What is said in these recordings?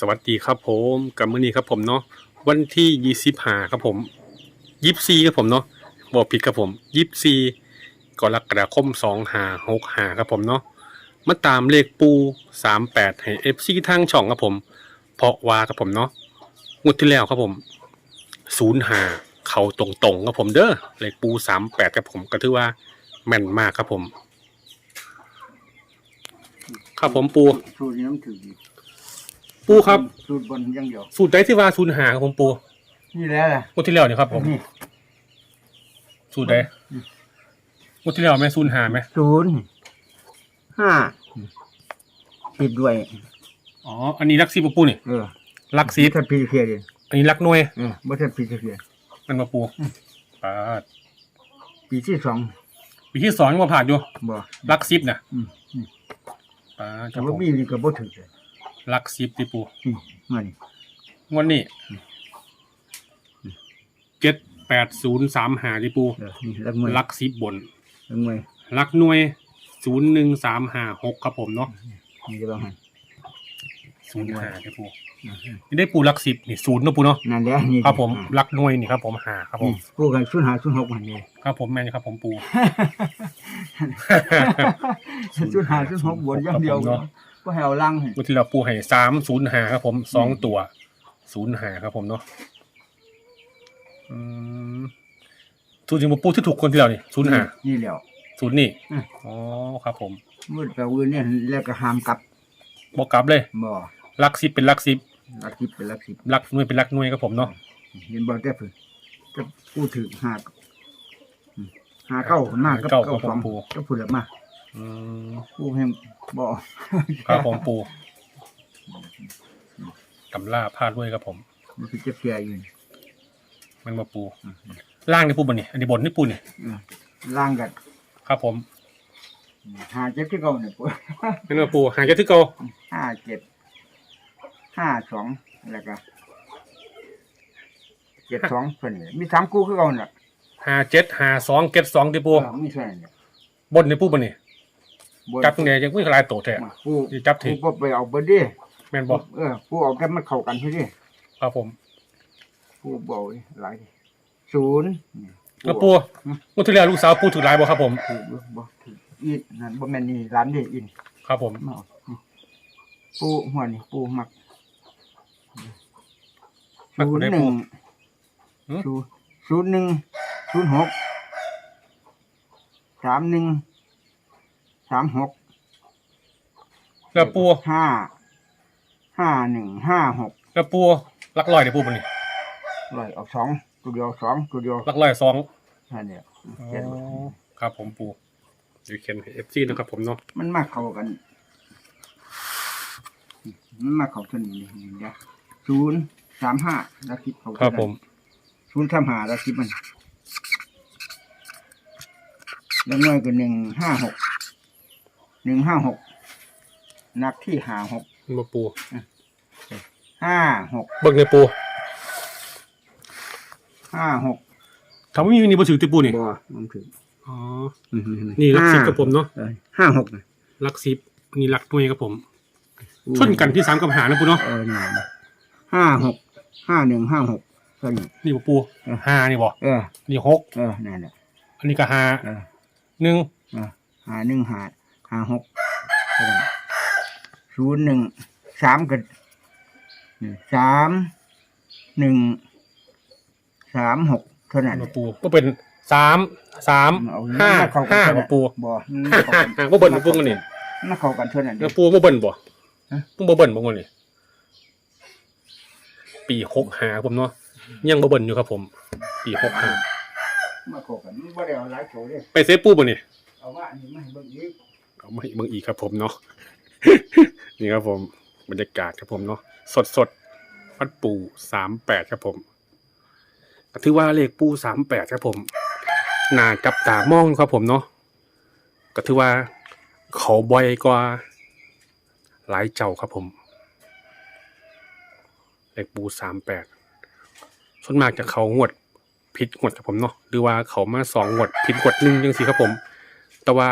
สวัสดีครับผมกับมือนี้ครับผมเนาะวันที่ยี่สิบห้าครับผมยี่สี่ครับผมเนาะบอกผิดครับผมยี่สี่กรกฎาคมสองหาหกหาครับผมเนาะมาตามเลขปูสามแปดให้เอฟซีทางช่องครับผมเพราะว่าครับผมเนาะงวดที่แล้วครับผมศูนย์หาเขาตรงๆครับผมเด้อเลขปูสามแปดครับผมก็ถือว่าแม่นมากครับผม ครับผมปู สูตรนี้ต้องถือดี ปูครับ สูตรบนอยังเดียว สูตรใดที่ว่าศูนย์หาครับผมปูนี่แหละล่ะงวดที่แล้วนี่ครับผม นี่สูตรใดงวดที่แล้วแม่ศูนย์หาไหมศูนย์ห้าปิดด้วย อ๋อ อันนี้ลักซีปูนี่เออลักซีบ่ทันปีเทียดิอันนี้ลักหน่วยเออบ่ทันปีเทียมันมาปูปาดปีที่สองปีที่สองยังมาผ่านอยู่บ่ลักซิปนะอืมอืมปาดคแต่รับผว่ามมีนี่ก็บ่ถึงเลย ลักซิปที่ปูอืมมันงวันนี้เจ็ดแปดศูนย์สามหาที่ปูเออนี่ลักมวยลักซิปบนลักมวยลักหน่วยศูนย์หนึ่งสามหาหกครับผมเนาะนี่ก็บ่ให้ศูนย์หาที่ปูนี่ได้ปูลักซิปนี่ศูนย์เนาะปูเนาะนั่นแหละนี่ครับผมลักหน่วยนี่ครับผมหาครับผนี่มผู้กันศูนย์ห้าศูนย์หกมันนี่ครับผมแม่นครับผมปูศูนย์ห้าศูนย์หกบนอย่างเดียวครับผมเนาะ ก็ให้เอาลังให้เมื่อที่เราปูให้สามศูนย์หาครับผมสองตัวศูนย์หาครับผมเนาะอืมศูนย์จริงๆปูที่ถูกคนที่เรานี่ศูนย์หานี่แล้วศูนย์นี่อืมอ๋อครับผมมืดไปอื่นเนี่ยแล้วก็ห้ามกลับบอกกลับเลยบ่ลักซิบเป็นลักซิบลักสิบเป็นลักสิบลักหน่วยเป็นลักหน่วยครับผมเนาะเห็นบ่ได้เพิ่นก็พูดถึงหาอืมหาเก้าคนมากก็เก้าเก้าครับผสอมงปูก็พูดแล้วมา อืมผู้แห่งบ่ครับผมปูกำล่าพาดด้วยครับผม มันคือเจ็บเสียอยู่นี่มันมาปู ล่างนี่ปูบนนี่อันนี้บนนี่ปูนี่เออล่างกันครับผมหาเจ็บที่เก่าเนี่ยปุ๊มันมาปูหางจากที่เกาห้าเจ็ดห้าสองแล้วก็เจ็ดสองเพิ่นนี่มีสามคู่คือเก่าน่ะหาเจ็ดหาสองเก็ดสองที่ปูเออมีเท่านั้นเนี่ยบนนี่ปูบนนี่ บนจับตรงไหนยังไม่คลายโตแท้ ผู้ที่จับถึงผู้บ่ไปเอาเบิดเดิแม่นบอกเออผู้เอาแต่มันเข้ากันพี่ดิครับผมผู้บ่เอาหลายดิศูนย์แล้วปูเมื่อที่แล้วลูกสาวปูถูกหลายบ่ครับผม ถูกบ่บ่ถูกอีดนั่นบ่แม่นนี่ร้านเด้อินครับผม มาเอานี่ปูหัวนี่ปูมักมักศูนได้ย์หนึ่ปูงหือ ศูนย์ศูนย์หนึ่งศูนย์หกสามหนึ่งสามหกแล้วปูห้าห้าหนึ่งห้าหกแล้วปูลักลอยเดี๋ยวปูบนนี่ร้อยเอาสองตัวเดียวสองตัวเดียวลักลอยสองนั่นเนี่ยอ๋อเขียนไว้ครับผมปูอยู่เขียนเอฟซีนะครับผมเนาะมันมาเข้ากัน มันมาเข้าตัวนี้นี่เดี๋ยวศูนย์สามห้าแล้วคิดเข้าครับผมศูนย์สามห้าแล้วคิดมันแล้วน้อยก็หนึ่งห้าหก หนึ่งห้าหกนักที่หาหกมาปูห้าหกเบิ่งในปูห้าหกทำไมมีนี่บ่ถือติปูนี่บ่มันถึงอ๋อนี่ลักซิบกับผมเนาะเออห้าหกนะลักซิบนี่ลักหน่วยกับผมชนกันที่สามกับหานะปูเนาะเออนี่นะห้าหกห้าหนึ่งห้าหกเท่านี้นี่บ่ปูเออหานี่บ่เออนี่หกเออนั่นแหละอันนี้ก็หาเออหนึ่งเออหาหนึ่งหา หาหกเท่านั้นศูนย์หนึ่งสามกันสามหนึ่งสามหกเท่านั้นมาปูก็เป็นสามสามเอาห้ามันเข้ากันห้าเท่านั้มานปูบ่มันห้าเข้าห้ากันห้าบ่เบิ่นบ่ปูกันนี่มันเข้ากันเท่านั้นแล้วปูบ่เบิ่นบ่ฮะปูบ่เบิ่นบ่กันนี่ปีหกหาผมเนาะยังบ่เบิ่นอยู่ครับผม ปีหกหามาเข้ากันมันบ่ได้เอาหลายโถเด้ไปเซฟปูบ่นี่เอาว่าอันนี้มาให้เบิ่งอีก เอามาเบิ่งอีกครับผมเนาะนี่ครับผมบรรยากาศครับผมเนาะสดสดวัดปู่สามแปดครับผมก็ถือว่าเลขปู่สามแปดครับผมหนาจับตามองครับผมเนาะก็ถือว่าเขาบ่อยกว่าหลายเจ้าครับผม เลขปูสามแปดส่วนมากจะเขางวดผิดงวดครับผมเนาะหรือว่าเขามาสองงวดผิดงวดหนึ่งยังสิครับผม แต่ว่า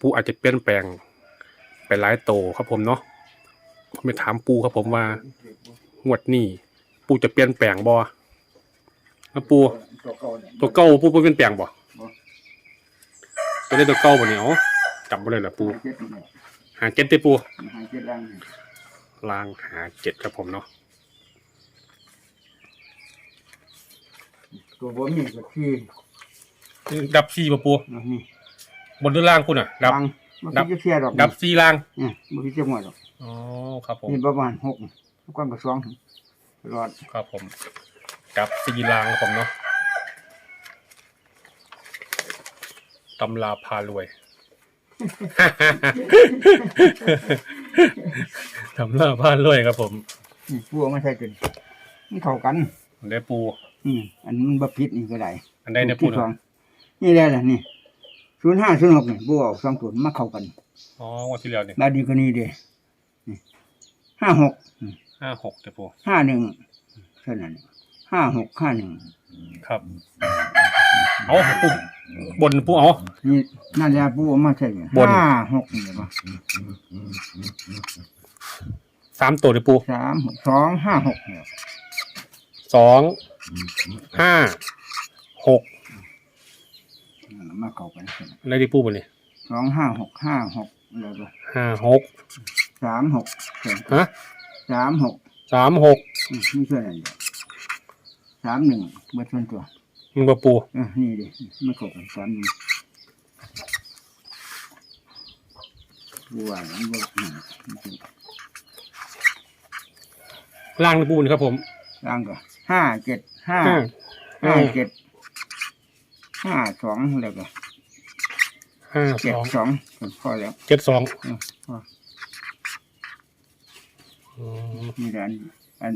ปูอาจจะเปลี่ยนแปลงไปหลายโตครับผมเนาะผมไปถามปูครับผมว่างวดนี้ปูจะเปลี่ยนแปลงบ่นะปูตัวเก่าเนี่ยตัวเก่าปูบ่เปลี่ยนแปลงบ่บ่ตัวได้ตัวเก่าบ่เนี่ยเอาจำบ่ได้ละปูเจ็ดเนี่ยหาเจ็ดติปูหาเจ็ดล่างเนี่ยลางหาเจ็ดครับผมเนาะตัวบ่มีก็คือดับซี่บ่ปูนะนี่ บนหรือล่างคุณอะ ดับล่างบ่ดับคิดจะเสียดอกดับซี่ล่าง เนี่ยบ่คิดจะหมดหรอกอ๋อ ครับผม นี่ประมาณหกทุกคนก็สองรอดครับผม ดับซี่ล่างครับผมเนาะตำลาพารวย ตำลาพารวยครับผม นี่พวกมันใช่กันมันเข้ากัน ได้ปู อืมอันมันบ่ผิดนี่ก็ได้อันได้ได้ปูที่สอนะงนี่แหละล่ะนี่ ศูนย์ห้าศูนย์หกนี่บวกสองตัวมาเข้ากันอ๋อวันที่แล้วเนี่ยบาดนีก็นี่เด้นี่ห้าหกห้าหกเด้อปูห้าหนึ่งเท่านั้นห้าหกห้าหนึ่งครับเอาปูบนปูเอานี่นั่นแหละปูเอามาใช่ไหมบน ห้าหกนี่ป่ะสามตัวเด้อปูสามหกสองห้าหกเนี่ยสองห้าหก มาเข้ากันอะไรที่ปูบนนี่สองห้าหกห้าหกแล้วก็ห้าหกสามหกฮะสามหกสามหกอืมนี่เท่านั้นเดียวสามหนึ่งเบิดส่วนตัวมันบ่ปูเออนี่ดิมาเข้ากันสามหนึ่งบัวมันบัวอืมล่างปูนครับผมร่างก็ห้าเจ็ดห้าห้าเจ็ด ห้าสองแล้วก็ห้าเจ็ดสองสองพอแล้วเจ็ดสองเออพออืมนี่แหละอันอัน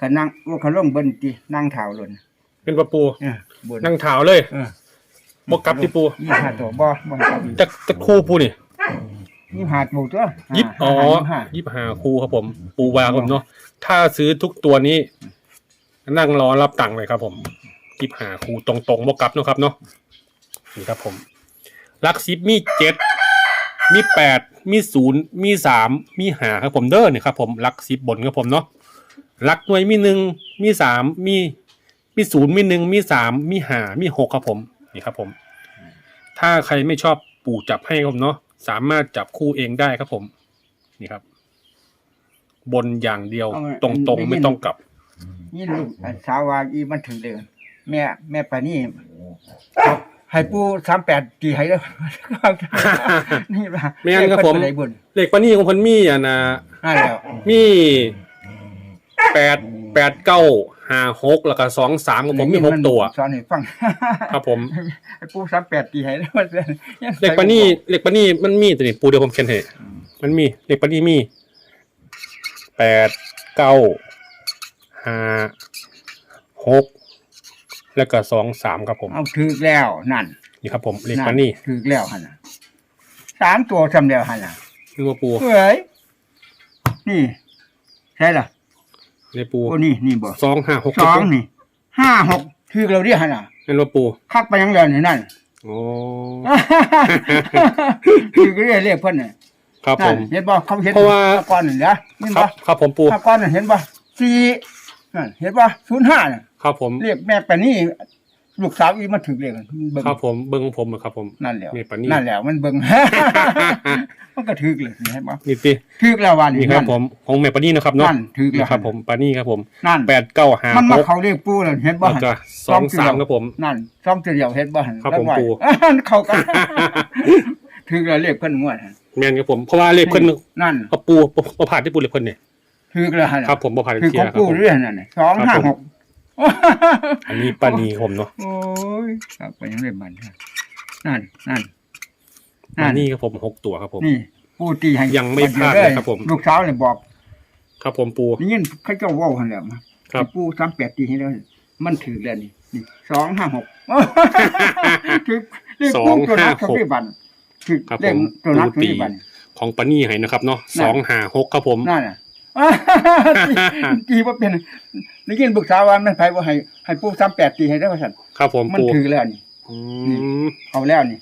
ก็นั่งว่าเขาลงบนตีนั่งเท้าหล่นเป็นปะปูเออบนนั่งเท้าเลยเออบ่กลับที่ปูยี่ห้าตัวบ่บ่กลับอีกจะจะคู่ปูนี่ยี่ห้าตัวตัวยิบอ๋อห้ายิบหาคู่ครับผม ปูวางผมเนาะถ้าซื้อทุกตัวนี้ นั่งรอรับตังค์เลยครับผม ยิบหาคู่ตรงๆบ่กลับเนาะครับเนาะนี่ครับผมลักซิปมีเจ็ดมีแปดมีศูนย์มีสามมีหาครับผมเด้อเนี่ยครับผมลักซิปบนครับผมเนาะลักหน่วยมีหนึ่งมีสามมีมีศูนย์มีหนึ่งมีสามมีหามีหกครับผมนี่ครับผม ถ้าใครไม่ชอบปู่จับให้ครับผมเนาะสามารถจับคู่เองได้ครับผม นี่ครับ บนอย่างเดียวตรงๆไม่ต้องกลับ นี่ลูกอันสาววาอีมันถึงเลย แม่แม่ปานี่ครับให้ปูสามแปดตีให้แล้วนี่ว่าไม่งั้นครับผมเพิ่นไปไหนบุญเลขปานี่ของเพิ่นมีอะนะนั่นแล้วมีแปดแปดเก้าห้าหกแล้วก็สองสามของผมมีหกตัวสอนให้ฟังครับผมให้ปูสามแปดตีให้แล้วมันเลขปานี่เลขปานี่มันมีตัวนี้ปูเดียวผมเขียนให้มันมีเลขปานี่มีแปดเก้าห้าหก แล้วก็สองสามครับผม เอาถือแล้วนั่นนี่ครับผมเลขปานี่ถือแล้วหั่นน่ะสามตัวทำแล้วหั่นน่ะนี่ว่าปูเฮ้ยนี่ใช่ล่ะเลขปูโอ้นี่นี่บ่สองห้าหกสองนี่ห้าหกถือเราเรียกหั่นน่ะนั่นว่าปูคักไปยังแล้วนี่นั่นโอ้ถือก็เรียกเรียกเพิ่นน่ะครับผนั่นมเห็นบ่เขาเห็นเพราะว่าก่อนนี่นะเห็นครับ่บครับผมปูถ้าก่อนน่ะเห็นบ่สี่นั่นเห็นบ่ศูนย์ห้าน่ะ ครับผม เรียกแม่ปานี่ลูกสาวอีมาถึงเรียกมันเบิ่งครับผมเบิ้งผมอะครับผม นั่นแหล้วแม่ปานี่ นั่นแหล้วมันเบิ่ง มันก็ถึกเลยเห็นบ่นี่สิถึกแล้ววันนี่นี้ครับนั่นผม ของแม่ปานี่นะครับเนาะนั่นถือแล้วนี่ครับผมปานี่ครับผมนั่นแปดเก้าห้ามันหมากเขาเรียกปูแล้วเห็นบ่แล้วก็สองสามครับผม นั่นซ่อมตัวเดียวเห็นบ่หั่นครับผมแล้วไว้ปู่เขากันถึกแล้วเรียกเพิ่นงวดหั่นแม่นครับผม เพราะว่าเลขเพิ่นนั่นเอาปูเอาผ่านที่ปูเลขเพิ่นเนี่ย ถึกแล้วหั่น ครับผมบ่ผ่านถึกเทีขยองครับปูผม เรื่อยนั่นน่ะสองครัห้าบผมหก อันนี้ปานี่ครับผมเนาะโอ้ยครับไปยังเรียนบันฮะนั่นนั่นปานี่ครับผมหกตัวครับผม นี่ปูตีให้ยังไม่พลาดเลยครับผม ลูกสาวเลยบอกครับผมปู นี่ยินเขาเจ้าเว่าหันแหล้วครับปูสามแปดตีให้แล้วมันถือแล้วนี่นี่สองห้าหกคือเรียกปูตัวนักตัวนี้บันคือครับเรียกผมตัวนักปูตัวตีนี้บัน ของปานี่ให้นะครับเนาะสองห้าหกครับผม นั่นน่ะ ตีว่าเป็นนี่ยินลูกสาวว่ามันไผว่าให้ให้ปูสามแปดตีให้ได้ว่าสันครับผมมันปูถือแล้วนี่อืมเอาแล้วนี่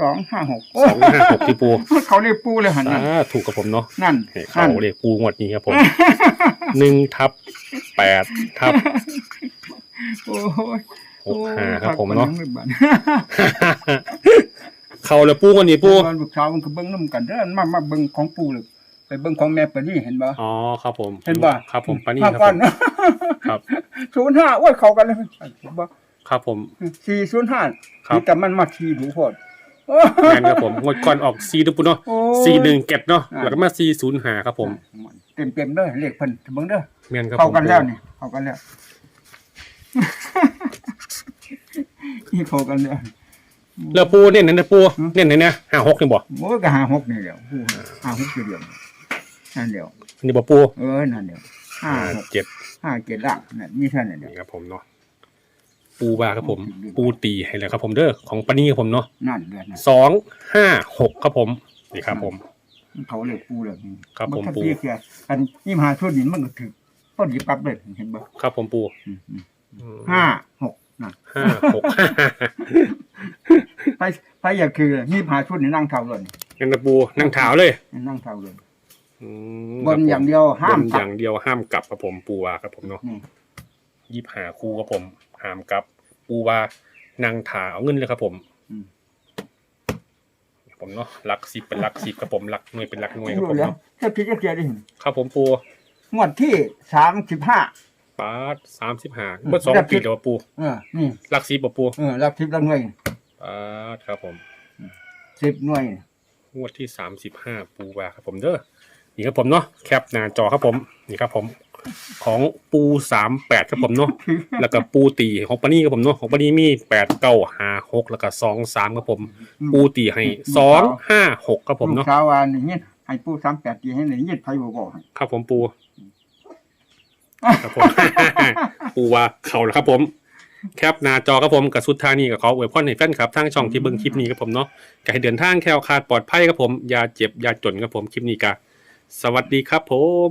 สองห้าหกสองห้าหกที่ปูเขาเรียกปูเลยหันอ่านั่นถูกกับผมเนาะนั่นให้เขาเลขปูงวดนี้ครับผมหนึ่งทับแปดครับโอ้ยหกห้าครับผมเนาะโอ้ยพักก่อยังไม่บันเขาเลยปูกันนี่ปูตอนลูกสาวมันก็เบิ่งน้ำกันเด้อมามาเบิ่งของปู่เลยไป เบิ่งของแม่ปะนี่เห็นบ่อ๋อครับผมเห็นบ่ครับผมปานี่มาครับก่ผอนมเนาะครับศูนย์ห้าโอ้ยเข้ากันเลยเห็นบ่ครับผมสี่ศูนย์ห้าครับนี่แต่มันมาทีดูโพดโอ้แม่นครับผมงวดก่อนออกซีดูปูเนาะโอ้ซีหนึ่งเก็ดเนาะอ่าแล้วก็มาซีศูนย์หาครับผมเต็มเต็มๆเด้อเลขเพิ่นเบิ่งเด้อแม่นครับเข้าผมกันแล้วนี่เข้ากันแล้วนี่เข้ากันแล้วแล้วปูเน้นนั่นนะปูอืมเน้นไหนเนี่ยห้าหกนี่บ่โอ้ยก็หาหกนี่แหล้วหาหกคือเดียว นั่นเดียวอันนี้บ่ปูเออนั่นเดียวห้าห้าหกเจ็ดห้าเจ็ดล่างนั่นมีเท่านั้นเดียวนี่ครับผมเนาะปูบาครับผม ปูตีให้แล้วครับผมเด้อของปานี่ครับผมเนาะนั่นเดือนนั่นสองห้าหกครับผมนี่ครับผม เขาเลยปูเลยครับผมนปูเพี้ยๆอันยี่หาชุดนี้มันก็ถือพอดีปั๊บเลยเห็นบ่ครับผมปูอืมๆห้าหกนั่นห้าหกห้าไปไปอย่าคือยี่หาชุดนี้นั่งเท่าเลยงั้นนะปูนั่งเท้าเลย นั่งเท่าเลยอืม บนอย่างเดียวห้ามบนอตัดย่างเดียวห้ามกลับครับผมปูวาครับผมเนาะนี่ยี่หาคู่ครับผมห้ามกลับ ปูวานางถาเอาเงินเลยครับผม อืมผมเนาะหลักสิบเป็นหลักสิบครับผมหลักหน่วยเป็นหลักหน่วยครับรู้ผมแล้วเนาะถ้าพี่จะเกียร์ได้เห็นครับผมปูงวดที่สามสิบห้า ปาดสามสิบห้าเมื่อสองปีเดียวปูเออ นี่หลักสิบบ่ปูเออรับทิพย์ละหน่วยปาดครับผม สิบหน่วยงวดที่สามสิบห้าปูวาครับผมเด้อ นี่ครับผมเนาะแคปหน้าจอครับผมนี่ครับผมของปูสามแปดครับผมเนาะแล้วก็ปูตีของปานี่ครับผมเนาะของปานี่มีแปดเก้าห้าหกแล้วก็สองสามครับผม ปูตีให้สองห้าหกครับผมเนาะลูกสาวว่านี่เงี้ยให้ปูสามแปดตีให้นี่เงี้ยไผบ่บอกให้ครับผมปูครับผมปูว่าเขาแล้วครับผมแคปหน้าจอครับผมกับสุดท้ายนี้ก็ขออวยพรให้แฟนครับทางช่องที่เบิ่งคลิปนี้ครับผมเนาะก็ให้เดินทางแคล้วคลาดปลอดภัยครับผมอย่าเจ็บอย่าจนครับผมคลิปนี้ก็ สวัสดีครับผม